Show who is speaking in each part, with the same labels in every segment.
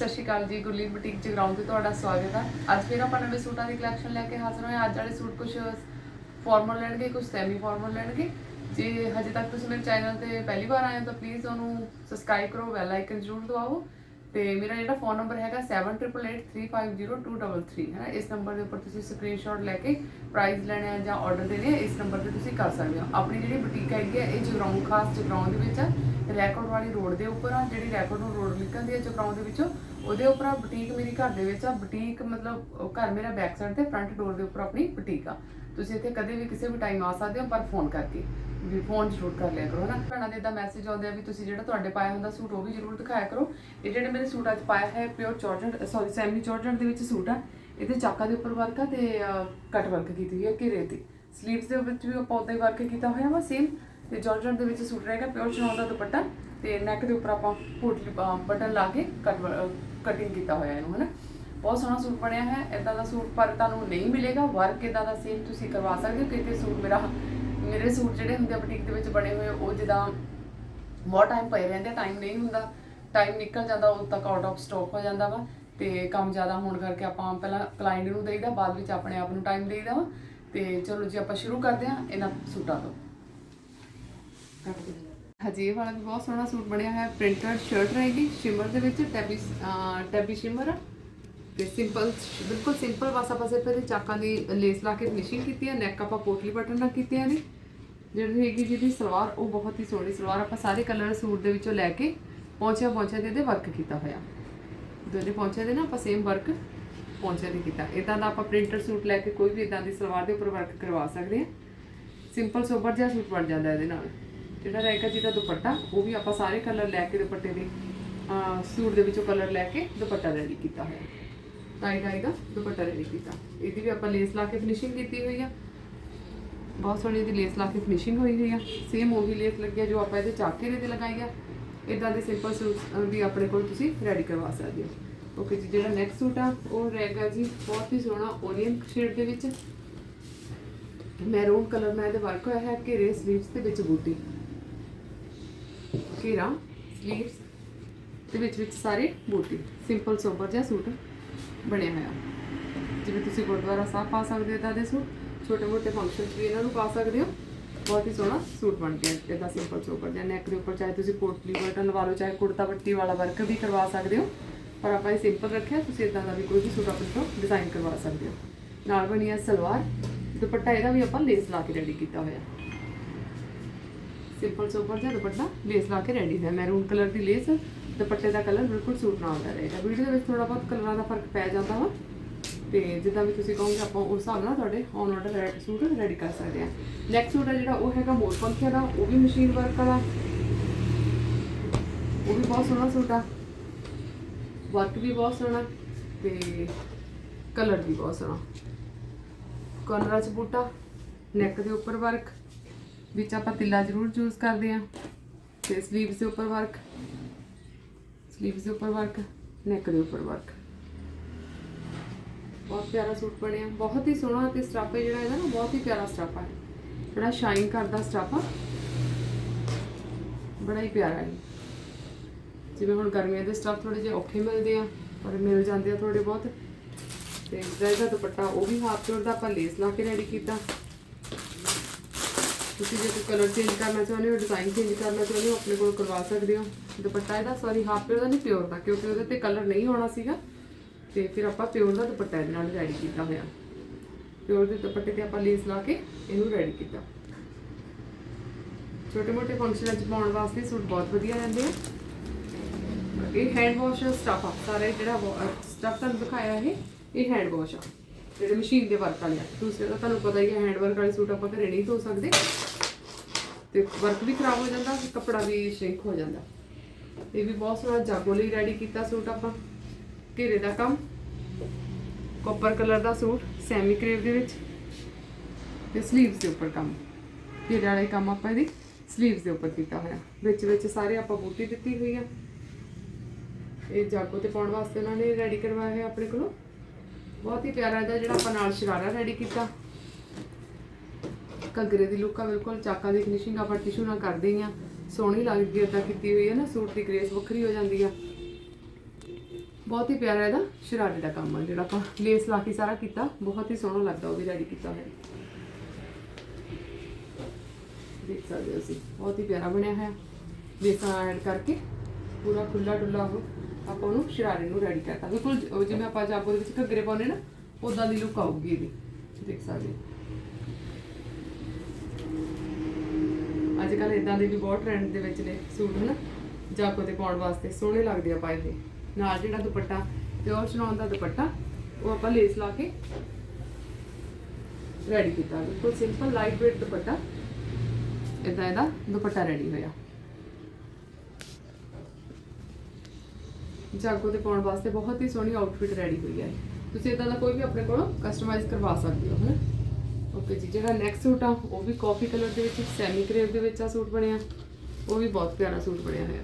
Speaker 1: ਸਤਿ ਸ਼੍ਰੀ ਅਕਾਲ ਜੀ, ਗੁਰਲੀਨ ਬੁਟੀਕ ਜਗਰਾਉਂ ਤੇ ਤੁਹਾਡਾ ਸਵਾਗਤ ਹੈ ਅੱਜ ਫਿਰ ਆਪਾਂ ਨਵੇਂ ਸੂਟਾਂ ਦੀ ਕਲੈਕਸ਼ਨ ਲੈ ਕੇ ਹਾਜ਼ਰ ਹੋਏ ਹਾਂ। ਅੱਜ ਵਾਲੇ ਸੂਟ ਕੁਝ ਫਾਰਮਲ ਲੈਣਗੇ ਕੁਝ ਸੈਮੀ ਫਾਰਮਲ ਲੈਣਗੇ। ਜੇ ਹਜੇ ਤੱਕ ਤੁਸੀਂ ਮੇਰੇ ਚੈਨਲ ਤੇ ਪਹਿਲੀ ਵਾਰ ਆਏ ਹੋ ਤਾਂ ਪਲੀਜ਼ ਉਹਨੂੰ ਸਬਸਕ੍ਰਾਈਬ ਕਰੋ ਬੈਲ ਆਈਕਨ ਜ਼ਰੂਰ ਦਬਾਓ। ਤੇ ਮੇਰਾ ਜਿਹੜਾ ਫੋਨ ਨੰਬਰ ਹੈਗਾ 7883502333 ਹੈ ਨਾ? ਇਸ ਨੰਬਰ ਦੇ ਉੱਪਰ ਤੁਸੀਂ ਸਕਰੀਨਸ਼ਾਟ ਲੈ ਕੇ ਪ੍ਰਾਈਸ ਲੈਣੇ ਆ ਜਾਂ ਆਰਡਰ ਦੇਣੇ ਆ, ਇਸ ਨੰਬਰ ਤੇ ਤੁਸੀਂ ਕਰ ਸਕਦੇ ਹੋ। ਆਪਣੀ ਜਿਹੜੀ ਬੁਟੀਕ ਹੈਗੀ ਹੈ ਇਹ ਜਗਰਾਉਂ, ਖਾਸ ਜਗਰਾਉਂ ਦੇ ਵਿੱਚ ਆ। ਰੈਕੋਰਡ ਵਾਲੀ ਰੋਡ ਦੇ ਉੱਪਰ ਆ, ਜਿਹੜੀ ਰੈਕੋਰਡ ਨੂੰ ਰੋਡ ਨਿਕਲਦੀ ਹੈ ਜਗਰਾਉਂ ਦੇ ਵਿੱਚੋਂ, ਉਹਦੇ ਉੱਪਰ ਆ ਬੁਟੀਕ ਮੇਰੀ ਘਰ ਦੇ ਵਿੱਚ ਆ। ਬੁਟੀਕ ਮਤਲਬ ਘਰ ਮੇਰਾ ਬੈਕ ਸਾਈਡ ਤੇ ਫਰੰਟ ਡੋਰ ਦੇ ਉੱਪਰ ਆਪਣੀ ਬੁਟੀਕ ਆ। ਤੁਸੀਂ ਇੱਥੇ ਕਦੇ ਵੀ ਕਿਸੇ ਵੀ ਟਾਈਮ ਆ ਸਕਦੇ ਹੋ, ਪਰ ਫੋਨ ਕਰਕੇ। ਵੀ ਫੋਨ ਜ਼ਰੂਰ ਕਰ ਲਿਆ ਕਰੋ ਨਾ ਭੈਣਾਂ ਦੇ ਦਾ ਮੈਸੇਜ ਆਉਂਦੇ ਆ ਵੀ ਤੁਸੀਂ ਜਿਹੜਾ ਤੁਹਾਡੇ ਪਾਇਆ ਹੁੰਦਾ ਸੂਟ ਉਹ ਵੀ ਜ਼ਰੂਰ ਦਿਖਾਇਆ ਕਰੋ। ਇਹ ਜਿਹੜੇ ਮੇਰੇ ਸੂਟ ਅੱਜ ਪਾਇਆ ਹੈ pure georgette sorry semi georgette ਦੇ ਵਿੱਚ ਸੂਟ ਆ, ਇਹਦੇ ਚਾਕਾਂ ਦੇ ਉੱਪਰ ਵਰਕ ਆ ਤੇ ਕਟ ਵਰਕ ਕੀਤੀ ਹੋਈ ਹੈ ਘੇਰੇ ਤੇ। ਸਲੀਵਸ ਦੇ ਵਿੱਚ ਵੀ ਆਪਾਂ ਉਦਾਂ ਹੀ ਵਰਕ ਕੀਤਾ ਹੋਇਆ ਵਾ ਸੇਮ ਤੇ ਜੋਰਜਟ ਦੇ ਵਿੱਚ ਸੂਟ ਰਹੇਗਾ ਪਿਓਰ ਚਨੌਨ ਦਾ ਦੁਪੱਟਾ ਤੇ ਨੈਕ ਦੇ ਉੱਪਰ ਆਪਾਂ ਪੋਟਲੀ ਬਟਨ ਲਾ ਕੇ ਕਟ ਕਟਿੰਗ ਕੀਤਾ ਹੋਇਆ ਇਹਨੂੰ, ਹਨਾ? ਬਹੁਤ ਸੋਹਣਾ ਸੂਟ ਬਣਿਆ ਹੈ ਇਦਾਂ ਦਾ ਸੂਟ ਪਰ ਤੁਹਾਨੂੰ ਨਹੀਂ ਮਿਲੇਗਾ ਵਰਕ ਇਦਾਂ ਦਾ ਸੇਮ ਤੁਸੀਂ ਕਰਵਾ ਸਕਦੇ ਹੋ, ਕਿਤੇ ਸੂਟ ਮੇਰਾ ਮੇਰੇ ਸੂਟ ਜਿਹੜੇ ਹੁੰਦੇ ਆ ਬੁਟੀਕ ਦੇ ਵਿੱਚ ਬਣੇ ਹੋਏ, ਉਹ ਜਿੱਦਾਂ ਬਹੁਤ ਟਾਈਮ ਪਏ ਰਹਿੰਦੇ ਟਾਈਮ ਨਹੀਂ ਹੁੰਦਾ। ਟਾਈਮ ਨਿਕਲ ਜਾਂਦਾ, ਉਦੋਂ ਤੱਕ ਆਊਟ ਆਫ ਸਟਾਕ ਹੋ ਜਾਂਦਾ ਵਾ ਤੇ ਕੰਮ ਜ਼ਿਆਦਾ ਹੋਣ ਕਰਕੇ ਆਪਾਂ ਪਹਿਲਾਂ ਕਲਾਇੰਟ ਨੂੰ ਦੇਈਦਾ, ਬਾਅਦ ਵਿੱਚ ਆਪਣੇ ਆਪ ਨੂੰ ਟਾਈਮ ਦੇਈਦਾ ਵਾ। ਤੇ ਚਲੋ ਜੀ, ਆਪਾਂ ਸ਼ੁਰੂ ਕਰਦੇ ਹਾਂ ਇਹਨਾਂ ਸੂਟਾਂ ਤੋਂ। ਹਜੀ, ਇਹ ਵਾਲਾ ਵੀ ਬਹੁਤ ਸੋਹਣਾ ਸੂਟ ਬਣਿਆ ਹੈ ਪ੍ਰਿੰਟਡ ਸ਼ਰਟ ਰਹੇਗੀ ਸ਼ਿਮਰ ਦੇ ਵਿੱਚ ਟੈਬੀ ਟੈਬੀ ਸ਼ਿਮਰ ਤੇ ਸਿੰਪਲ ਬਿਲਕੁਲ ਸਿੰਪਲ ਵਾਸਾ ਪਾਸੇ ਤੇ ਚਾਕਾਂ ਦੀ ਲੇਸ ਲਾ ਕੇ ਫਿਨਿਸ਼ਿੰਗ ਕੀਤੀ ਹੈ ਨੈਕ ਆਪਾਂ ਪੋਟਲੀ ਬਟਨ ਨਾਲ ਕੀਤੀਆਂ ਨੇ ਜਿਹੜੀ ਹੈਗੀ ਜਿਹਦੀ ਸਲਵਾਰ, ਉਹ ਬਹੁਤ ਹੀ ਸੋਹਣੀ ਸਲਵਾਰ ਆਪਾਂ ਸਾਰੇ ਕਲਰ ਸੂਟ ਦੇ ਵਿੱਚੋਂ ਲੈ ਕੇ ਪਹੁੰਚਿਆ ਪਹੁੰਚਿਆ ਦੇ ਇਹਦੇ ਵਰਕ ਕੀਤਾ ਹੋਇਆ। ਦੋਨੇ ਪਹੁੰਚਿਆ ਦੇ ਨਾ ਆਪਾਂ ਸੇਮ ਵਰਕ ਪਹੁੰਚਿਆ ਦੇ ਕੀਤਾ। ਇਦਾਂ ਦਾ ਆਪਾਂ ਪ੍ਰਿੰਟਰ ਸੂਟ ਲੈ ਕੇ ਕੋਈ ਵੀ ਇਦਾਂ ਦੀ ਸਲਵਾਰ ਦੇ ਉੱਪਰ ਵਰਕ ਕਰਵਾ ਸਕਦੇ ਹਾਂ। ਸਿੰਪਲ ਸੋਬਰ ਜਿਹਾ ਸੂਟ ਬਣ ਜਾਂਦਾ ਇਹਦੇ ਨਾਲ। ਜਿਹੜਾ ਰਹੇਗਾ ਜਿਹਦਾ ਦੁਪੱਟਾ, ਉਹ ਵੀ ਆਪਾਂ ਸਾਰੇ ਕਲਰ ਲੈ ਕੇ ਦੁਪੱਟੇ ਦੇ ਸੂਟ ਦੇ ਵਿੱਚੋਂ ਕਲਰ ਲੈ ਕੇ ਦੁਪੱਟਾ ਰੈਡੀ ਕੀਤਾ ਹੋਇਆ। ਟਾਈ ਟਾਈ ਦਾ ਦੁਪੱਟਾ ਰੈਡੀ ਕੀਤਾ। ਇਹਦੀ ਵੀ ਆਪਾਂ ਲੇਸ ਲਾ ਕੇ ਫਿਨਿਸ਼ਿੰਗ ਕੀਤੀ ਹੋਈ ਆ। ਬਹੁਤ ਸੋਹਣੀ ਦੀ ਲੇਸ ਲਾ ਕੇ ਫਿਨਿਸ਼ਿੰਗ ਹੋਈ ਹੋਈ ਆ। ਸੇਮ ਉਹੀ ਲੇਸ ਲੱਗਿਆ ਜੋ ਆਪਾਂ ਇਹਦੇ ਚਾਕੇ ਦੇ ਤੇ ਲਗਾਈ ਆ। ਇਦਾਂ ਦੇ ਸਿੰਪਲ ਸੂਟ ਵੀ ਆਪਣੇ ਕੋਲ ਤੁਸੀਂ ਰੈਡੀ ਕਰਵਾ ਸਕਦੇ ਹੋ। ਓਕੇ ਜੀ, ਜਿਹੜਾ ਨੈਕਸਟ ਸੂਟ ਆ, ਉਹ ਰਹੇਗਾ ਜੀ ਬਹੁਤ ਹੀ ਸੋਹਣਾ ਓਰੀਅਨ ਸ਼ੇਡ ਦੇ ਵਿੱਚ। ਮੈਰੂਨ ਕਲਰ ਨਾਲ ਇਹਦੇ ਵਰਕ ਹੋਇਆ ਹੈ ਘੇਰੇ ਸਲੀਵਸ ਦੇ ਵਿੱਚ ਬੂਟੀ। ਘੇਰਾ ਸਲੀਵਸ ਦੇ ਵਿੱਚ ਵਿੱਚ ਸਾਰੇ ਬੂਟੀ। ਸਿੰਪਲ ਸੋਬਰ ਜਿਹਾ ਸੂਟ। ਬਣਿਆ ਹੋਇਆ ਜਿਵੇਂ ਤੁਸੀਂ ਗੁਰਦੁਆਰਾ ਸਾਹਿਬ ਪਾ ਸਕਦੇ ਹੋ ਇਦਾਂ ਦੇ ਸੂਟ, ਛੋਟੇ ਮੋਟੇ ਫੰਕਸ਼ਨ 'ਚ ਵੀ ਇਹਨਾਂ ਨੂੰ ਪਾ ਸਕਦੇ ਹੋ। ਬਹੁਤ ਹੀ ਸੋਹਣਾ ਸੂਟ ਬਣ ਗਿਆ ਇਹਦਾ ਸਿੰਪਲ ਸੋਬਰ ਜਾਂ ਨੈਕ ਦੇ ਉੱਪਰ, ਚਾਹੇ ਤੁਸੀਂ ਕੋਟਲੀ ਬਟਨ ਲਵਾ ਲਓ ਚਾਹੇ ਕੁੜਤਾ ਪੱਟੀ ਵਾਲਾ ਵਰਕ ਵੀ ਕਰਵਾ ਸਕਦੇ ਹੋ। ਪਰ ਆਪਾਂ ਇਹ ਸਿੰਪਲ ਰੱਖਿਆ, ਤੁਸੀਂ ਇਦਾਂ ਦਾ ਵੀ ਕੋਈ ਵੀ ਸੂਟ ਆਪਣੇ ਤੋਂ ਡਿਜ਼ਾਈਨ ਕਰਵਾ ਸਕਦੇ ਹੋ। ਨਾਲ ਬਣੀ ਹੈ ਸਲਵਾਰ, ਦੁਪੱਟਾ ਇਹਦਾ ਵੀ ਆਪਾਂ ਲੇਸ ਲਾ ਕੇ ਰੈਡੀ ਕੀਤਾ ਹੋਇਆ। ਸਿੰਪਲ ਸੋਬਰ ਜਿਹਾ ਦੁਪੱਟਾ ਲੇਸ ਲਾ ਕੇ ਰੈਡੀ ਹੈ। ਮੈਰੂਨ ਕਲਰ ਦੀ ਲੇਸ ਦੁਪੱਟੇ ਦਾ ਕਲਰ ਬਿਲਕੁਲ ਸੂਟ ਨਾਲ ਦਾ ਰਹੇਗਾ। ਵੀਡੀਓ ਦੇ ਵਿੱਚ ਥੋੜਾ ਬਹੁਤ ਕਲਰਾਂ ਦਾ ਫ਼ਰਕ ਪੈ ਜਾਂਦਾ ਵਾ। ਤੇ ਜਿੱਦਾਂ ਵੀ ਤੁਸੀਂ ਕਹੋਗੇ, ਆਪਾਂ ਉਸ ਹਿਸਾਬ ਨਾਲ ਤੁਹਾਡੇ on order red suit ready ਕਰ ਸਕਦੇ ਹਾਂ। ਨੈਕਸਟ ਸੂਟ ਆ ਜਿਹੜਾ, ਉਹ ਹੈਗਾ ਮੋਰ ਪੰਖੀਆ ਦਾ, ਉਹ ਵੀ ਮਸ਼ੀਨ ਵਰਕ ਵਾਲਾ। ਉਹ ਵੀ ਬਹੁਤ ਸੋਹਣਾ ਸੂਟ ਆ। ਵਰਕ ਵੀ ਬਹੁਤ ਸੋਹਣਾ ਤੇ ਕਲਰ ਵੀ ਬਹੁਤ ਸੋਹਣਾ। ਕੋਨਰਾ ਚ ਬੂਟਾ ਨੈਕ ਦੇ ਉੱਪਰ ਵਰਕ ਵਿੱਚ ਆਪਾਂ ਤਿੱਲਾ ਜ਼ਰੂਰ ਯੂਜ਼ ਕਰਦੇ ਆ ਤੇ ਸਲੀਵਸ ਦੇ ਉੱਪਰ ਵਰਕ ਸਲੀਵਸ ਦੇ ਉੱਪਰ ਵਰਕ ਨੈਕ ਦੇ ਉੱਪਰ ਵਰਕ ਬਹੁਤ ਪਿਆਰਾ ਸੂਟ ਬਣਿਆ। ਬਹੁਤ ਹੀ ਸੋਹਣਾ ਤੇ ਸਟੱਫ ਜਿਹੜਾ ਇਹਦਾ ਨਾ, ਬਹੁਤ ਹੀ ਪਿਆਰਾ ਸਟੱਫ ਹੈ। ਬੜਾ ਸ਼ਾਈਨ ਕਰਦਾ ਸਟੱਫ ਬੜਾ ਹੀ ਪਿਆਰਾ ਹੈ। ਜਿਵੇਂ ਹੁਣ ਗਰਮੀਆਂ ਦੇ ਸਟਾਫ ਥੋੜੇ ਜਿਹੇ ਔਖੇ ਮਿਲਦੇ ਆ, ਪਰ ਮਿਲ ਜਾਂਦੇ ਆ ਥੋੜੇ ਬਹੁਤ। ਤੇ ਜਿਹੜਾ ਦੁਪੱਟਾ ਉਹ ਵੀ ਹਾਫ ਚੋਰ ਦਾ ਆਪਾਂ ਲੇਸ ਲਾ ਕੇ ਰੈਡੀ ਕੀਤਾ। ਤੁਸੀਂ ਜੇ ਕੋਈ ਕਲਰ ਚੇਂਜ ਕਰਨਾ ਚਾਹੁੰਦੇ ਹੋ ਡਿਜ਼ਾਈਨ ਚੇਂਜ ਕਰਨਾ ਚਾਹੁੰਦੇ ਹੋ, ਆਪਣੇ ਕੋਲ ਕਰਵਾ ਸਕਦੇ ਹੋ। ਦੁਪੱਟਾ ਇਹਦਾ ਸੌਰੀ ਹਾਫ ਪਿਓਰ ਦਾ ਨਹੀਂ ਪਿਓਰ ਦਾ, ਕਿਉਂਕਿ ਉਹਦੇ ਤੇ ਕਲਰ ਨਹੀਂ ਹੋਣਾ ਸੀਗਾ। ਤੇ ਫਿਰ ਆਪਾਂ ਪਿਓਰ ਦਾ ਦੁਪੱਟਾ ਇਹਦੇ ਨਾਲ ਰੈਡੀ ਕੀਤਾ ਹੋਇਆ। ਪਿਓਰ ਦੇ ਦੁਪੱਟੇ ਤੇ ਆਪਾਂ ਲੇਸ ਲਾ ਕੇ ਇਹਨੂੰ ਰੈਡੀ ਕੀਤਾ। ਛੋਟੇ ਮੋਟੇ ਫੰਕਸ਼ਨਾਂ 'ਚ ਪਾਉਣ ਵਾਸਤੇ ਸੂਟ ਬਹੁਤ ਵਧੀਆ ਰਹਿੰਦੇ ਆ। ਇਹ ਹੈਂਡ ਵਾਸ਼ ਸਟਫ ਆ, ਸਾਰਾ ਜਿਹੜਾ ਸਟਫ ਤੁਹਾਨੂੰ ਦਿਖਾਇਆ ਇਹ ਇਹ ਹੈਂਡ ਵਾਸ਼ ਆ। ਜਿਹੜੇ ਮਸ਼ੀਨ ਦੇ ਵਰਕ ਵਾਲੇ ਆ। ਦੂਸਰੇ ਤਾਂ ਤੁਹਾਨੂੰ ਪਤਾ ਹੀ ਹੈ ਹੈਂਡ ਵਰਕ ਵਾਲੇ ਸੂਟ ਆਪਾਂ ਘਰੇ ਨਹੀਂ ਧੋ ਸਕਦੇ। ਤੇ ਵਰਕ ਵੀ ਖਰਾਬ ਹੋ ਜਾਂਦਾ ਤੇ ਕੱਪੜਾ ਵੀ ਸ਼ਿੰਕ ਹੋ ਜਾਂਦਾ। ਇਹ ਵੀ ਬਹੁਤ ਸੋਹਣਾ ਜਾਗੋ ਲਈ ਰੈਡੀ ਕੀਤਾ ਸੂਟ ਆਪਾਂ। ਘੇਰੇ ਦਾ ਕੰਮ। ਕਾਪਰ ਕਲਰ ਦਾ ਸੂਟ ਸੈਮੀ ਕਰੇਵ ਦੇ ਵਿੱਚ। ਤੇ ਸਲੀਵਸ ਦੇ ਉੱਪਰ ਕੰਮ। ਘੇਰੇ ਵਾਲੇ ਕੰਮ ਆਪਾਂ ਇਹਦੀ ਸਲੀਵਸ ਦੇ ਉੱਪਰ ਕੀਤਾ ਹੋਇਆ। ਵਿੱਚ ਵਿੱਚ ਸਾਰੇ ਆਪਾਂ ਬੂਟੀ ਦਿੱਤੀ ਹੋਈ ਆ। ਇਹ ਜਾਗੋ ਤੇ ਪਾਉਣ ਵਾਸਤੇ ਉਹਨਾਂ ਨੇ ਰੈਡੀ ਕਰਵਾਇਆ ਹੈ ਆਪਣੇ ਕੋਲੋਂ। ਬਹੁਤ ਹੀ ਪਿਆਰਾ ਦਾ ਜਿਹੜਾ ਆਪਾਂ ਨਾਲ ਸ਼ਰਾਰਾ ਰੈਡੀ ਕੀਤਾ। ਘੱਗਰੇ ਦੀ ਲੁੱਕ ਆ, ਬਿਲਕੁਲ ਚਾਕਾਂ ਦੀ ਫਿਨਿਸ਼ਿੰਗ ਆਪਾਂ ਟਿਸ਼ੂ ਨਾਲ ਕਰਦੇ ਹਾਂ ਸੋਹਣੀ ਲੱਗਦੀ ਹੈ ਤਾਂ ਕੀਤੀ ਹੋਈ ਹੈ ਨਾ, ਸੂਟ ਦੀ ਗ੍ਰੇਸ ਵੱਖਰੀ ਹੋ ਜਾਂਦੀ ਆ। ਬਹੁਤ ਹੀ ਪਿਆਰਾ ਇਹਦਾ ਸ਼ਰਾਰੇ ਦਾ ਕੰਮ ਆ ਜਿਹੜਾ ਆਪਾਂ ਲੇਸ ਲਾ ਕੇ ਸਾਰਾ ਕੀਤਾ। ਬਹੁਤ ਹੀ ਸੋਹਣਾ ਲੱਗਦਾ ਉਹ ਵੀ ਰੈਡੀ ਕੀਤਾ ਹੋਇਆ। ਦੇਖ ਸਕਦੇ ਹੋ ਤੁਸੀਂ, ਬਹੁਤ ਹੀ ਪਿਆਰਾ ਬਣਿਆ ਹੋਇਆ। ਲੇਸਾਂ ਐਡ ਕਰਕੇ ਪੂਰਾ ਖੁੱਲਾ ਡੁੱਲਾ ਉਹ ਆਪਾਂ ਉਹਨੂੰ ਸ਼ਰਾਰੇ ਨੂੰ ਰੈਡੀ ਕਰਤਾ। ਬਿਲਕੁਲ ਜਿਵੇਂ ਆਪਾਂ ਜਾਗੋ ਦੇ ਵਿੱਚ ਘੱਗਰੇ ਪਾਉਂਦੇ ਨਾ ਉਦਾਂ ਦੀ ਲੁੱਕ ਆਊਗੀ ਇਹਦੀ। ਦੇਖ ਸਕਦੇ ਹੋ। ਅੱਜ ਕੱਲ ਇਦਾਂ ਦੇ ਵੀ ਬਹੁਤ ਟ੍ਰੈਂਡ ਦੇ ਵਿੱਚ ਨੇ ਸੂਟ, ਹਨਾ? ਜਾਗੋ ਤੇ ਪਾਉਣ ਵਾਸਤੇ ਸੋਹਣੇ ਲੱਗਦੇ ਆ ਪਾਏ ਹੋਏ। ਨਾਲ ਜਿਹੜਾ ਦੁਪੱਟਾ, ਪਿਓਰ ਚਨੌਨ ਦਾ ਦੁਪੱਟਾ, ਉਹ ਆਪਾਂ ਲੇਸ ਲਾ ਕੇ ਰੈਡੀ ਕੀਤਾ। ਬਿਲਕੁਲ ਸਿੰਪਲ ਲਾਈਟ ਵੇਟ ਦੁਪੱਟਾ। ਇਦਾਂ ਇਹਦਾ ਦੁਪੱਟਾ ਰੈਡੀ ਹੋਇਆ। ਜਾਗੋ ਤੇ ਪਾਉਣ ਵਾਸਤੇ ਬਹੁਤ ਹੀ ਸੋਹਣੀ ਆਊਟਫਿਟ ਰੈਡੀ ਹੋਈ ਹੈ। ਤੁਸੀਂ ਇਦਾਂ ਦਾ ਕੋਈ ਵੀ ਆਪਣੇ ਕੋਲੋਂ ਕਸਟਮਾਈਜ਼ ਕਰਵਾ ਸਕਦੇ ਹੋ, ਹਨਾ? ਓਕੇ ਜੀ ਜਿਹੜਾ ਨੈਕਸਟ ਸੂਟ ਆ, ਉਹ ਵੀ ਕਾਫੀ ਕਲਰ ਦੇ ਵਿੱਚ ਸੈਮੀ ਕਰੇਵ ਦੇ ਵਿੱਚ ਆ ਸੂਟ ਬਣਿਆ। ਉਹ ਵੀ ਬਹੁਤ ਪਿਆਰਾ ਸੂਟ ਬਣਿਆ ਹੋਇਆ।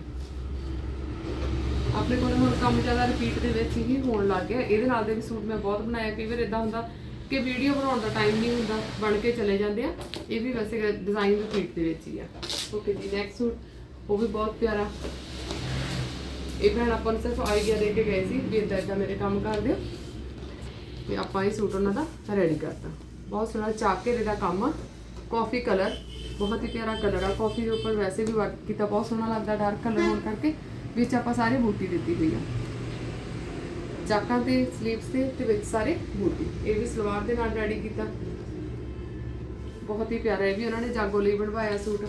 Speaker 1: ਆਪਣੇ ਕੋਲ ਹੁਣ ਕੰਮ ਜ਼ਿਆਦਾ ਰਿਪੀਟ ਦੇ ਵਿੱਚ ਹੀ ਹੋਣ ਲੱਗ ਗਿਆ। ਇਹਦੇ ਨਾਲ ਦੇ ਵੀ ਸੂਟ ਮੈਂ ਬਹੁਤ ਬਣਾਇਆ। ਕਈ ਵਾਰ ਇਦਾਂ ਹੁੰਦਾ ਕਿ ਵੀਡੀਓ ਬਣਾਉਣ ਦਾ ਟਾਈਮ ਨਹੀਂ ਹੁੰਦਾ, ਬਣ ਕੇ ਚਲੇ ਜਾਂਦੇ ਆ। ਇਹ ਵੀ ਵੈਸੇ ਡਿਜ਼ਾਈਨ ਰਿਪੀਟ ਦੇ ਵਿੱਚ ਹੀ ਆ। ਓਕੇ ਜੀ ਨੈਕਸਟ ਸੂਟ ਉਹ ਵੀ ਬਹੁਤ ਪਿਆਰਾ। ਇਹ ਭੈਣ ਆਪਾਂ ਨੂੰ ਸਿਰਫ ਆਈਡੀਆ ਦੇ ਕੇ ਗਏ ਸੀ ਵੀ ਇਦਾਂ ਇਦਾਂ ਮੇਰੇ ਕੰਮ ਕਰ ਦਿਓ ਤੇ ਆਪਾਂ ਇਹ ਸੂਟ ਉਹਨਾਂ ਦਾ ਰੈਡੀ ਕਰਤਾ। ਬਹੁਤ ਸੋਹਣਾ ਚਾਕ ਘੇਰੇ ਦਾ ਕੰਮ। ਆ ਕਾਫੀ ਕਲਰ ਬਹੁਤ ਹੀ ਪਿਆਰਾ ਕਲਰ ਆ। ਕਾਫੀ ਦੇ ਉੱਪਰ ਵੈਸੇ ਵੀ ਵਰਕ ਕੀਤਾ, ਬਹੁਤ ਸੋਹਣਾ ਲੱਗਦਾ ਡਾਰਕ ਕਲਰ ਹੋਣ ਕਰਕੇ। ਵਿੱਚ ਆਪਾਂ ਸਾਰੇ ਬੂਟੀ ਦਿੱਤੀ ਹੋਈ ਆ। ਚਾਕਾਂ ਤੇ ਸਲੀਵਸ ਤੇ ਤੇ ਵਿੱਚ ਸਾਰੇ ਬੂਟੀ। ਇਹ ਵੀ ਸਲਵਾਰ ਦੇ ਨਾਲ ਰੈਡੀ ਕੀਤਾ। ਬਹੁਤ ਹੀ ਪਿਆਰਾ, ਇਹ ਵੀ ਉਹਨਾਂ ਨੇ ਜਾਗੋ ਲਈ ਬਣਵਾਇਆ ਸੂਟ।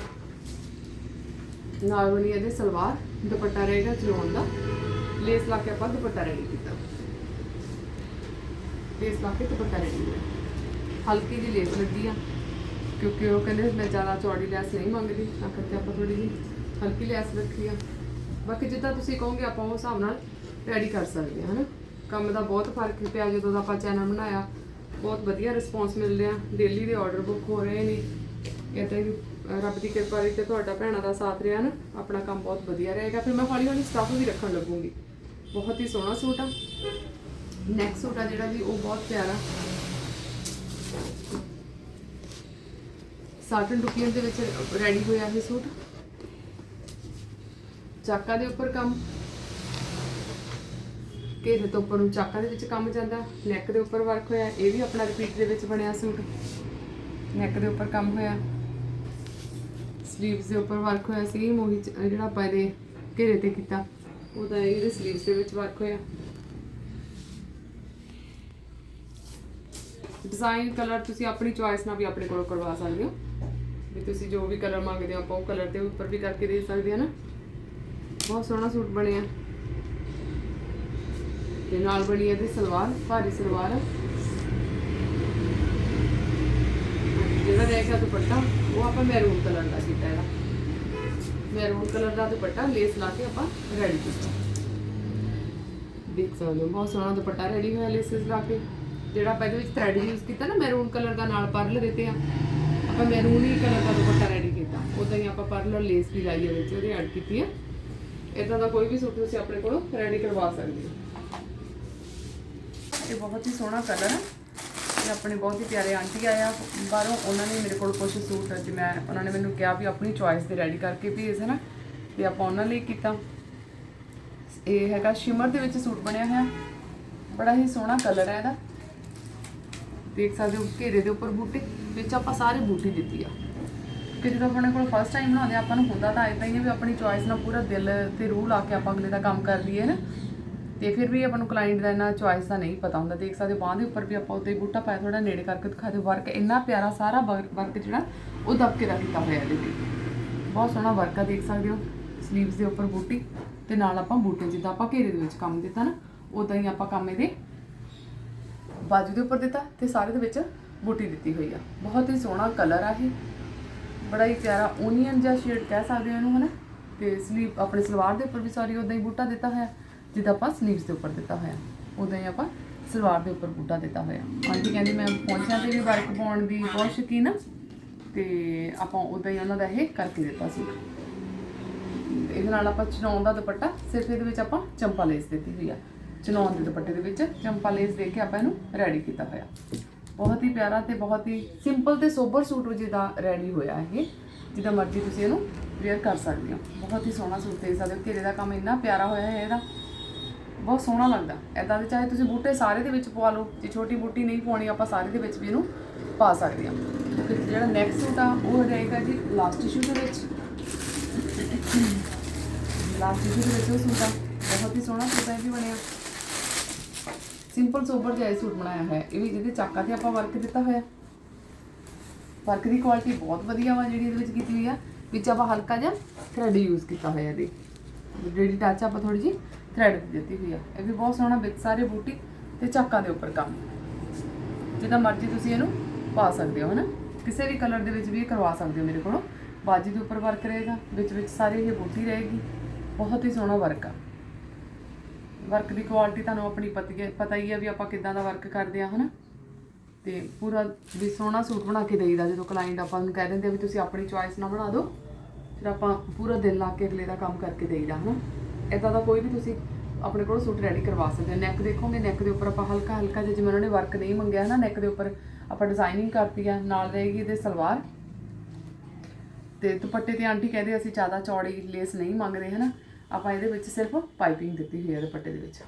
Speaker 1: ਨਾਲ ਬਣੀ ਇਹਦੇ ਸਲਵਾਰ, ਦੁਪੱਟਾ ਰਹੇਗਾ ਚਲਾਉਣ ਦਾ। ਲੇਸ ਲਾ ਕੇ ਆਪਾਂ ਦੁਪੱਟਾ ਰੈਡੀ ਕੀਤਾ। ਲੇਸ ਲਾ ਕੇ ਦੁਪੱਟਾ ਰੈਡੀ ਕੀਤਾ। ਹਲਕੀ ਜਿਹੀ ਲੇਸ ਲੱਗੀ ਆ, ਕਿਉਂਕਿ ਉਹ ਕਹਿੰਦੇ ਮੈਂ ਜ਼ਿਆਦਾ ਚੌੜੀ ਲੈਸ ਨਹੀਂ ਮੰਗਦੀ, ਤਾਂ ਕਰਕੇ ਆਪਾਂ ਥੋੜੀ ਜਿਹੀ ਹਲਕੀ ਲੈਸ ਰੱਖੀ ਆ। ਬਾਕੀ ਜਿੱਦਾਂ ਤੁਸੀਂ ਕਹੋਗੇ ਆਪਾਂ ਉਹ ਹਿਸਾਬ ਨਾਲ ਰੈਡੀ ਕਰ ਸਕਦੇ ਹਾਂ, ਹਨਾ? ਕੰਮ ਦਾ ਬਹੁਤ ਫ਼ਰਕ ਪਿਆ, ਜਦੋਂ ਦਾ ਆਪਾਂ ਚੈਨਲ ਬਣਾਇਆ, ਬਹੁਤ ਵਧੀਆ ਰਿਸਪੌਂਸ ਮਿਲ ਰਿਹਾ ਡੇਲੀ ਦੇ ਆਰਡਰ ਬੁੱਕ ਹੋ ਰਹੇ ਨੇ। ਇਦਾਂ ਹੀ ਰੱਬ ਦੀ ਕਿਰਪਾ ਰਹੀ ਤੇ ਤੁਹਾਡਾ ਭੈਣਾਂ ਦਾ ਸਾਥ ਰਿਹਾ ਨਾ ਆਪਣਾ ਕੰਮ ਬਹੁਤ ਵਧੀਆ ਰਹੇਗਾ। ਫਿਰ ਮੈਂ ਹੌਲੀ ਹੌਲੀ ਸਟਾਫ ਵੀ ਰੱਖਣ ਲੱਗੂੰਗੀ। ਬਹੁਤ ਹੀ ਸੋਹਣਾ ਸੂਟ ਆ। ਨੈਕਸਟ ਸੂਟ ਆ ਜਿਹੜਾ ਵੀ ਉਹ ਬਹੁਤ ਪਿਆਰਾ। ਸਾਟਨ ਡੁਕੀਆਂ ਦੇ ਵਿੱਚ ਰੈਡੀ ਹੋਇਆ ਇਹ ਸੂਟ। ਚਾਕਾ ਦੇ ਉੱਪਰ ਕੰਮ। ਘੇਰੇ ਤੋਂ ਉੱਪਰ ਨੂੰ ਚਾਕਾ ਦੇ ਵਿੱਚ ਕੰਮ ਜਾਂਦਾ। ਨੈਕ ਦੇ ਉੱਪਰ ਵਰਕ ਹੋਇਆ। ਇਹ ਵੀ ਆਪਣਾ ਰਿਪੀਟ ਦੇ ਵਿੱਚ ਬਣਿਆ ਸੂਟ। ਨੈਕ ਦੇ ਉੱਪਰ ਕੰਮ ਹੋਇਆ। ਸਲੀਵਸ ਦੇ ਉੱਪਰ ਵਰਕ ਹੋਇਆ। ਸੀ ਮੋਹੀ ਜਿਹੜਾ ਆਪਾਂ ਇਹਦੇ ਘੇਰੇ ਤੇ ਕੀਤਾ। ਉਹਦਾ ਇਹਦੇ ਸਲੀਵਸ ਦੇ ਵਿੱਚ ਵਰਕ ਹੋਇਆ। ਡਿਜ਼ਾਈਨ ਕਲਰ ਤੁਸੀਂ ਆਪਣੀ ਚੁਆਇਸ ਨਾਲ ਵੀ ਆਪਣੇ ਕੋਲੋਂ ਕਰਵਾ ਸਕਦੇ ਹੋ। ਵੀ ਤੁਸੀਂ ਜੋ ਵੀ ਕਲਰ ਮੰਗਦੇ ਹੋ, ਆਪਾਂ ਉਹ ਕਲਰ ਦੇ ਉੱਪਰ ਵੀ ਕਰਕੇ ਦੇ ਸਕਦੇ ਹਾਂ ਨਾ। ਬਹੁਤ ਸੋਹਣਾ ਸੂਟ ਬਣਿਆ। ਤੇ ਨਾਲ ਬਣੀ ਇਹਦੀ ਸਲਵਾਰ, ਭਾਰੀ ਸਲਵਾਰ। ਜਿਹੜਾ ਰਹੇਗਾ ਦੁਪੱਟਾ, ਉਹ ਆਪਾਂ ਮੈਰੂਨ ਕਲਰ ਦਾ ਕੀਤਾ ਇਹਦਾ। ਮੈਰੂਨ ਕਲਰ ਦਾ ਦੁਪੱਟਾ ਲੇਸ ਲਾ ਕੇ ਆਪਾਂ ਰੈਡੀ ਕੀਤਾ। ਦੇਖ ਸਕਦੇ ਹੋ, ਬਹੁਤ ਸੋਹਣਾ ਦੁਪੱਟਾ ਰੈਡੀ ਹੋਇਆ ਲੇਸਿਸ ਲਾ ਕੇ। ਜਿਹੜਾ ਆਪਾਂ ਇਹਦੇ ਵਿੱਚ ਥ੍ਰੈਡ ਯੂਜ਼ ਕੀਤਾ ਨਾ ਮੈਰੂਨ ਕਲਰ ਦਾ ਨਾਲ ਪਰਲ ਦਿੱਤੇ ਆ। ਆਪਾਂ ਮੈਰੂਨ ਹੀ ਕਲਰ ਦਾ ਦੁਪੱਟਾ ਰੈਡੀ ਕੀਤਾ। ਉਦਾਂ ਹੀ ਆਪਾਂ ਪਰਲ ਔਰ ਲੇਸ ਵੀ ਲਾਈ ਹੈ ਵਿੱਚ, ਉਹਦੇ ਐਡ ਕੀਤੀ ਹੈ ਇਦਾਂ ਦਾ ਕੋਈ ਵੀ ਸੂਟ ਤੁਸੀਂ ਆਪਣੇ ਕੋਲੋਂ ਰੈਡੀ ਕਰਵਾ ਸਕਦੇ ਹੋ। ਇਹ ਬਹੁਤ ਹੀ ਸੋਹਣਾ ਕਲਰ ਹੈ ਇਹ ਆਪਣੇ ਬਹੁਤ ਹੀ ਪਿਆਰੇ ਆਂਟੀ ਆਇਆ ਬਾਹਰੋਂ ਉਹਨਾਂ ਨੇ ਮੇਰੇ ਕੋਲ ਕੁਝ ਸੂਟ, ਅੱਜ ਮੈਂ ਉਹਨਾਂ ਨੇ ਮੈਨੂੰ ਕਿਹਾ ਵੀ ਆਪਣੀ ਚੁਆਇਸ ਦੇ ਰੈਡੀ ਕਰਕੇ ਭੇਜ ਦੇਣਾ ਤੇ ਆਪਾਂ ਉਹਨਾਂ ਲਈ ਕੀਤਾ। ਇਹ ਹੈਗਾ ਸ਼ਿਮਰ ਦੇ ਵਿੱਚ ਸੂਟ ਬਣਿਆ ਹੋਇਆ। ਬੜਾ ਹੀ ਸੋਹਣਾ ਕਲਰ ਹੈ ਇਹਦਾ। ਦੇਖ ਸਕਦੇ ਹੋ ਘੇਰੇ ਦੇ ਉੱਪਰ ਬੂਟੇ ਵਿੱਚ ਆਪਾਂ ਸਾਰੇ ਬੂਟੀ ਦਿੱਤੀ ਆ। ਕਿ ਜਦੋਂ ਆਪਣੇ ਕੋਲ ਫਸਟ ਟਾਈਮ ਬਣਾਉਂਦੇ ਆ, ਆਪਾਂ ਨੂੰ ਹੁੰਦਾ ਤਾਂ ਇਦਾਂ ਹੀ ਹੈ ਵੀ ਆਪਣੀ ਚੁਆਇਸ ਨਾਲ ਪੂਰਾ ਦਿਲ ਤੇ ਰੂਹ ਲਾ ਕੇ ਆਪਾਂ ਅਗਲੇ ਦਾ ਕੰਮ ਕਰ ਲਈਏ ਨਾ। ਤੇ ਫਿਰ ਵੀ ਆਪਾਂ ਨੂੰ ਕਲਾਇੰਟ ਦਾ ਇੰਨਾ ਚੁਆਇਸ ਦਾ ਨਹੀਂ ਪਤਾ ਹੁੰਦਾ। ਦੇਖ ਸਕਦੇ ਹੋ ਬਾਂਹ ਦੇ ਉੱਪਰ ਵੀ ਆਪਾਂ ਉੱਤੇ ਬੂਟਾ ਪਾਇਆ ਥੋੜਾ ਨੇੜੇ ਕਰਕੇ ਦਿਖਾ ਦਿਓ। ਵਰਕ ਇੰਨਾ ਪਿਆਰਾ ਸਾਰਾ ਵਰਕ ਜਿਹੜਾ ਉਹ ਦਬਕੇ ਦਾ ਕੀਤਾ ਹੋਇਆ ਇਹਦੇ ਤੇ। ਬਹੁਤ ਸੋਹਣਾ ਵਰਕ ਆ ਦੇਖ ਸਕਦੇ ਹੋ ਸਲੀਵਸ ਦੇ ਉੱਪਰ ਬੂਟੀ ਤੇ ਨਾਲ ਆਪਾਂ ਬੂਟੇ ਜਿੱਦਾਂ ਆਪਾਂ ਘੇਰੇ ਦੇ ਵਿੱਚ ਕੰਮ ਦਿੱਤਾ ਨਾ ਉਦਾਂ ਹੀ ਆਪਾਂ ਕੰਮ ਇਹਦੇ ਬਾਜੂ ਦੇ ਉੱਪਰ ਦਿੱਤਾ ਤੇ ਸਾਰੇ ਦੇ ਵਿੱਚ ਬੂਟੀ ਦਿੱਤੀ ਹੋਈ ਆ। ਬਹੁਤ ਹੀ ਸੋਹਣਾ ਕਲਰ ਆ ਇਹ। ਬੜਾ ਹੀ ਪਿਆਰਾ ਓਨੀਅਨ ਜਿਹਾ ਸ਼ੇਡ ਕਹਿ ਸਕਦੇ ਹਾਂ ਇਹਨੂੰ, ਹਨਾ? ਤੇ ਸਲੀਵ ਆਪਣੇ ਸਲਵਾਰ ਦੇ ਉੱਪਰ ਵੀ ਸਾਰੀ ਉਦਾਂ ਹੀ ਬੂਟਾ ਦਿੱਤਾ ਹੋਇਆ। ਜਿੱਦਾਂ ਆਪਾਂ ਸਲੀਵਸ ਦੇ ਉੱਪਰ ਦਿੱਤਾ ਹੋਇਆ। ਉਦਾਂ ਹੀ ਆਪਾਂ ਸਲਵਾਰ ਦੇ ਉੱਪਰ ਬੂਟਾ ਦਿੱਤਾ ਹੋਇਆ। ਆਂਟੀ ਕਹਿੰਦੀ ਮੈਂ ਪਹੁੰਚਿਆ ਤੇ ਵੀ ਵਰਕ ਪਾਉਣ ਦੀ ਬਹੁਤ ਸ਼ੌਕੀਨ ਆ। ਤੇ ਆਪਾਂ ਉਦਾਂ ਹੀ ਉਹਨਾਂ ਦਾ ਇਹ ਕਰਕੇ ਦਿੱਤਾ ਸੀ। ਇਹਦੇ ਨਾਲ ਆਪਾਂ ਚਨੌਨ ਦਾ ਦੁਪੱਟਾ ਸਿਰਫ ਇਹਦੇ ਵਿੱਚ ਆਪਾਂ ਚੰਪਾ ਲੇਸ ਦਿੱਤੀ ਹੋਈ ਆ। ਚਨੌਨ ਦੇ ਦੁਪੱਟੇ ਦੇ ਵਿੱਚ ਚੰਪਾ ਲੇਸ ਦੇ ਕੇ ਆਪਾਂ ਇਹਨੂੰ ਰੈਡੀ ਕੀਤਾ ਹੋਇਆ। ਬਹੁਤ ਹੀ ਪਿਆਰਾ ਤੇ ਬਹੁਤ ਹੀ ਸਿੰਪਲ ਤੇ ਸੋਬਰ ਸੂਟ ਜਿਹਦਾ ਰੈਡੀ ਹੋਇਆ ਇਹ। ਜਿੱਦਾਂ ਮਰਜ਼ੀ ਤੁਸੀਂ ਇਹਨੂੰ ਵੇਅਰ ਕਰ ਸਕਦੇ ਹੋ। ਬਹੁਤ ਹੀ ਸੋਹਣਾ ਸੂਟ ਦੇ ਸਕਦੇ ਹੋ। ਘੇਰੇ ਦਾ ਕੰਮ ਇੰਨਾ ਪਿਆਰਾ ਹੋਇਆ ਹੈ ਇਹਦਾ। ਬਹੁਤ ਸੋਹਣਾ ਲੱਗਦਾ। ਐਦਾਂ ਦੇ ਚਾਹੇ ਤੁਸੀਂ ਬੂਟੇ ਸਾਰੇ ਦੇ ਵਿੱਚ ਪਵਾ ਲਓ। ਜੇ ਛੋਟੀ ਬੂਟੀ ਨਹੀਂ ਪਾਉਣੀ ਆਪਾਂ ਸਾਰੇ ਦੇ ਵਿੱਚ ਵੀ ਇਹਨੂੰ ਪਾ ਸਕਦੇ ਹਾਂ। ਤੇ ਜਿਹੜਾ ਨੈਕਸਟ ਸੂਟ ਆ, ਉਹ ਰਹੇਗਾ ਜੀ ਲਾਸਟ ਟਿਸ਼ੂ ਦੇ ਵਿੱਚ। ਲਾਸਟ ਟਿਸ਼ੂ ਦੇ ਵਿੱਚ ਉਹ ਸੂਟ ਆ। ਬਹੁਤ ਹੀ ਸੋਹਣਾ ਸੂਟ ਹੈ ਜੀ ਬਣਿਆ। ਸਿੰਪਲ ਸੋਬਰ ਜਿਹਾ ਇਹ ਸੂਟ ਬਣਾਇਆ ਹੋਇਆ। ਹੈ। ਇਹ ਵੀ ਜਿਹਦੇ ਚਾਕਾਂ ਤੇ ਆਪਾਂ ਵਰਕ ਦਿੱਤਾ ਹੋਇਆ। ਵਰਕ ਦੀ ਕੁਆਲਿਟੀ ਬਹੁਤ ਵਧੀਆ ਵਾ ਜਿਹੜੀ ਇਹਦੇ ਵਿੱਚ ਕੀਤੀ ਹੋਈ ਆ। ਵਿੱਚ ਆਪਾਂ ਹਲਕਾ ਜਿਹਾ ਥ੍ਰੈਡ ਯੂਜ਼ ਕੀਤਾ ਹੋਇਆ ਇਹਦੇ। ਜਿਹੜੀ ਟੱਚ ਆਪਾਂ ਥੋੜੀ ਜੀ ਥ੍ਰੈਡ ਦਿੱਤੀ ਹੋਈ ਆ। ਇਹ ਵੀ ਬਹੁਤ ਸੋਹਣਾ ਵਿੱਚ ਸਾਰੇ ਬੂਟੀ ਤੇ ਚਾਕਾਂ ਦੇ ਉੱਪਰ ਕੰਮ। ਜਿੱਦਾਂ ਮਰਜ਼ੀ ਤੁਸੀਂ ਇਹਨੂੰ ਪਾ ਸਕਦੇ ਹੋ, ਹਨਾ? ਕਿਸੇ ਵੀ ਕਲਰ ਦੇ ਵਿੱਚ ਵੀ ਇਹ ਕਰਵਾ ਸਕਦੇ ਹੋ ਮੇਰੇ ਕੋਲੋਂ। ਬਾਜੀ ਦੇ ਉੱਪਰ ਵਰਕ ਰਹੇਗਾ। ਵਿੱਚ ਵਿੱਚ ਸਾਰੇ ਇਹ ਬੂਟੀ ਰਹੇਗੀ। ਬਹੁਤ ਹੀ ਸੋਹਣਾ ਵਰਕ ਆ। ਵਰਕ ਦੀ ਕੁਆਲਿਟੀ ਤੁਹਾਨੂੰ ਆਪਣੀ ਪਤੀ ਹੈ ਪਤਾ ਹੀ ਹੈ ਵੀ ਆਪਾਂ ਕਿੱਦਾਂ ਦਾ ਵਰਕ ਕਰਦੇ ਆ, ਹਨਾ? ਤੇ ਪੂਰਾ ਵੀ ਸੋਹਣਾ ਸੂਟ ਬਣਾ ਕੇ ਦੇਈਦਾ, ਜਦੋਂ ਕਲਾਇੰਟ ਆਪਾਂ ਨੂੰ ਕਹਿ ਦਿੰਦੇ ਆ ਵੀ ਤੁਸੀਂ ਆਪਣੀ ਚੁਆਇਸ ਨਾਲ ਬਣਾ ਦਿਓ, ਫਿਰ ਆਪਾਂ ਪੂਰਾ ਦਿਲ ਲਾ ਕੇ ਅਗਲੇ ਦਾ ਕੰਮ ਕਰਕੇ ਦੇਈਦਾ, ਹਨਾ? ਇਦਾਂ ਦਾ ਕੋਈ ਵੀ ਤੁਸੀਂ ਆਪਣੇ ਕੋਲ ਸੂਟ ਰੈਡੀ ਕਰਵਾ ਸਕਦੇ ਹੋ। ਨੈਕ ਦੇਖੋਗੇ ਨੈਕ ਦੇ ਉੱਪਰ ਆਪਾਂ ਹਲਕਾ ਹਲਕਾ ਜਿਹਾ ਜਿਵੇਂ ਉਹਨਾਂ ਨੇ ਵਰਕ ਨਹੀਂ ਮੰਗਿਆ, ਹਨਾ? ਨੈਕ ਦੇ ਉੱਪਰ ਆਪਾਂ ਡਿਜ਼ਾਈਨਿੰਗ ਕਰਤੀ ਆ, ਨਾਲ ਰਹੇਗੀ ਇਹਦੇ ਸਲਵਾਰ। ਤੇ ਦੁਪੱਟੇ ਤੇ ਆਂਟੀ ਕਹਿੰਦੇ ਅਸੀਂ ਜ਼ਿਆਦਾ ਚੌੜੀ ਲੇਸ ਨਹੀਂ ਮੰਗਦੇ, ਹਨਾ? ਆਪਾਂ ਇਹਦੇ ਵਿੱਚ ਸਿਰਫ ਪਾਈਪਿੰਗ ਦਿੱਤੀ ਹੋਈ ਹੈ ਦੁਪੱਟੇ ਦੇ ਵਿੱਚ।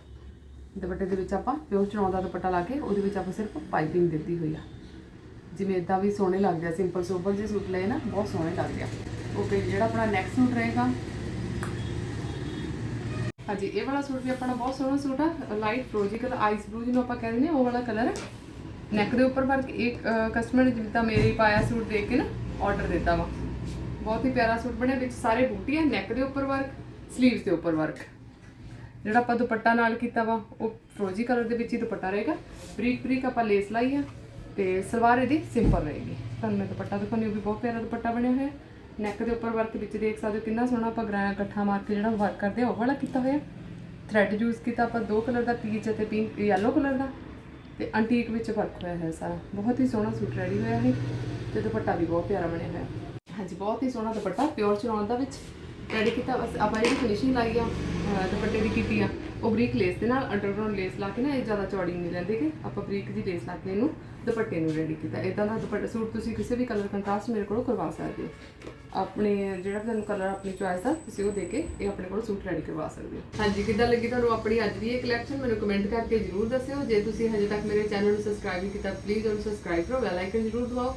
Speaker 1: ਦੁਪੱਟੇ ਦੇ ਵਿੱਚ ਆਪਾਂ ਪਿਓਰ ਚਣਾਉ ਦਾ ਦੁਪੱਟਾ ਲਾ ਕੇ ਉਹਦੇ ਵਿੱਚ ਆਪਾਂ ਸਿਰਫ ਪਾਈਪਿੰਗ ਦਿੱਤੀ ਹੋਈ ਆ। ਜਿਵੇਂ ਇਦਾਂ ਵੀ ਸੋਹਣੇ ਲੱਗਦੇ ਆ ਸਿੰਪਲ ਸੋਬਰ ਜਿਹੇ ਸੂਟ ਲਏ ਨਾ, ਬਹੁਤ ਸੋਹਣੇ ਲੱਗਦੇ ਆ ਓਕੇ ਜਿਹੜਾ ਆਪਣਾ ਨੈਕਸਟ ਸੂਟ ਰਹੇਗਾ। ਹਾਂਜੀ, ਇਹ ਵਾਲਾ ਸੂਟ ਵੀ ਆਪਣਾ ਬਹੁਤ ਸੋਹਣਾ ਸੂਟ ਆ ਲਾਈਟ ਫਰੋਜੀ ਕਲਰ ਆਈਸ ਬਲੂ ਜਿਹਨੂੰ ਆਪਾਂ ਕਹਿੰਦੇ ਨੇ, ਉਹ ਵਾਲਾ ਕਲਰ ਨੈਕ ਦੇ ਉੱਪਰ ਵਰਕ ਇੱਕ ਕਸਟਮਰ ਨੇ ਜਿੱਦਾਂ ਮੇਰੇ ਪਾਇਆ ਸੂਟ ਦੇਖ ਕੇ ਨਾ ਆਰਡਰ ਦਿੱਤਾ ਵਾ। ਬਹੁਤ ਹੀ ਪਿਆਰਾ ਸੂਟ ਬਣਿਆ, ਵਿੱਚ ਸਾਰੇ ਬੂਟੀਆਂ ਨੈਕ ਦੇ ਉੱਪਰ ਵਰਕ 슬ੀਵਸ ਦੇ ਉੱਪਰ ਵਰਕ ਜਿਹੜਾ ਆਪਾਂ ਦੁਪੱਟਾ ਨਾਲ ਕੀਤਾ ਵਾ, ਉਹ ਫਰੋਜੀ ਕਲਰ ਦੇ ਵਿੱਚ ਹੀ ਦੁਪੱਟਾ ਰਹੇਗਾ। ਬਰੀਕ ਬਰੀਕ ਆਪਾਂ ਲੇਸ ਲਾਈ ਆ ਤੇ ਸਲਵਾਰ ਇਹਦੀ ਸਿੰਪਲ ਰਹੇਗੀ। ਤੁਹਾਨੂੰ ਮੈਂ ਦੁਪੱਟਾ ਦਿਖਾਉਂਦੀ ਉਹ ਵੀ ਬਹੁਤ ਪਿਆਰਾ ਦੁਪੱਟਾ ਬਣਿਆ ਹੋਇਆ। ਨੈਕ ਦੇ ਉੱਪਰ ਵਰਕ ਵਿੱਚ ਦੇਖ ਸਕਦੇ ਹੋ, ਕਿੰਨਾ ਸੋਹਣਾ ਆਪਾਂ ਗਰਾਇਆ ਇਕੱਠਾ ਮਾਰ ਕੇ ਜਿਹੜਾ ਵਰਕ ਕਰਦੇ ਉਹ ਵਾਲਾ ਕੀਤਾ ਹੋਇਆ। ਥ੍ਰੈਡ ਯੂਜ਼ ਕੀਤਾ ਆਪਾਂ, ਦੋ ਕਲਰ ਦਾ ਪੀਚ ਅਤੇ ਪਿੰਕ ਯੈਲੋ ਕਲਰ ਦਾ। ਤੇ ਅੰਟੀਕ ਵਿੱਚ ਵਰਕ ਹੋਇਆ ਹੈ ਸਾਰਾ। ਬਹੁਤ ਹੀ ਸੋਹਣਾ ਸੂਟ ਰੈਡੀ ਹੋਇਆ ਹੈ ਤੇ ਦੁਪੱਟਾ ਵੀ ਬਹੁਤ ਪਿਆਰਾ ਬਣਿਆ ਹੋਇਆ। ਹਾਂਜੀ, ਬਹੁਤ ਹੀ ਸੋਹਣਾ ਦੁਪੱਟਾ ਪਿਓਰ ਚਰੌਨ ਦਾ ਵਿੱਚ। ਰੈਡੀ ਕੀਤਾ, ਬਸ ਆਪਾਂ ਜਿਹੜੀ ਫਿਨਿਸ਼ਿੰਗ ਲਾਈ ਆ ਦੁਪੱਟੇ ਦੀ ਕੀਤੀ ਆ। ਉਹ ਬਰੀਕ ਲੇਸ ਦੇ ਨਾਲ ਅੰਡਰਗਰਾਉਂਡ ਲੇਸ ਲਾ ਕੇ ਨਾ, ਇਹ ਜ਼ਿਆਦਾ ਚੌੜੀ ਨਹੀਂ ਲੈਂਦੇ ਕਿ ਆਪਾਂ ਬਰੀਕ ਜੀ ਲੇਸ ਲਾ ਕੇ ਇਹਨੂੰ ਦੁਪੱਟੇ ਨੂੰ ਰੈਡੀ ਕੀਤਾ। ਇਦਾਂ ਦਾ ਦੁਪੱਟਾ, ਸੂਟ ਤੁਸੀਂ ਕਿਸੇ ਵੀ ਕਲਰ ਕੰਟਰਾਸਟ ਮੇਰੇ ਕੋਲੋਂ ਕਰਵਾ ਸਕਦੇ ਹੋ। ਆਪਣੇ ਜਿਹੜਾ ਵੀ ਤੁਹਾਨੂੰ ਕਲਰ ਆਪਣੀ ਚੁਆਇਸ ਦਾ ਤੁਸੀਂ ਉਹ ਦੇ ਕੇ ਇਹ ਆਪਣੇ ਕੋਲ ਸੂਟ ਰੈਡੀ ਕਰਵਾ ਸਕਦੇ ਹੋ। ਹਾਂਜੀ, ਕਿੱਦਾਂ ਲੱਗੀ ਤੁਹਾਨੂੰ ਆਪਣੀ ਅੱਜ ਦੀ ਇਹ ਕਲੈਕਸ਼ਨ ਮੈਨੂੰ ਕਮੈਂਟ ਕਰਕੇ ਜਰੂਰ ਦੱਸਿਓ। ਜੇ ਤੁਸੀਂ ਹਜੇ ਤੱਕ ਮੇਰੇ ਚੈਨਲ ਨੂੰ ਸਬਸਕ੍ਰਾਈਬ ਨਹੀਂ ਕੀਤਾ ਪਲੀਜ਼ ਉਹਨੂੰ ਸਬਸਕ੍ਰਾਈਬ ਕਰੋ ਬੈਲ ਆਈਕਨ ਜਰੂਰ ਦਬਾਓ।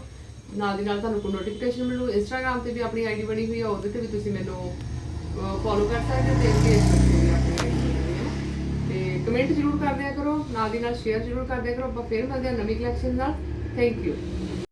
Speaker 1: ਨਾਲ ਦੀ ਨਾਲ ਤੁਹਾਨੂੰ ਕੋਈ ਨੋਟੀਫਿਕੇਸ਼ਨ ਮਿਲੂ ਇੰਸਟਾਗ੍ਰam ਤੇ ਵੀ ਆਪਣੀ ਆਈਡੀ ਬਣੀ ਹੋਈ ਆ, ਉਹਦੇ ਤੇ ਵੀ ਤੁਸੀਂ ਮੈਨੂੰ ਫੋਲੋ ਕਰ ਸਕਦੇ ਹੋ ਤੇ engage ਕਰਕੇ ਆਪਣੀ ID ਤੇ ਕਮੈਂਟ ਜਰੂਰ ਕਰਦਿਆ ਕਰੋ, ਨਾਲ ਦੀ ਨਾਲ ਸ਼ੇਅਰ ਜਰੂਰ ਕਰਦਿਆ ਕਰੋ, ਆਪਾਂ ਫਿਰ ਮਿਲਦੇ ਹਾਂ ਨਵੀਂ ਕਲੈਕਸ਼ਨ ਨਾਲ। Thank you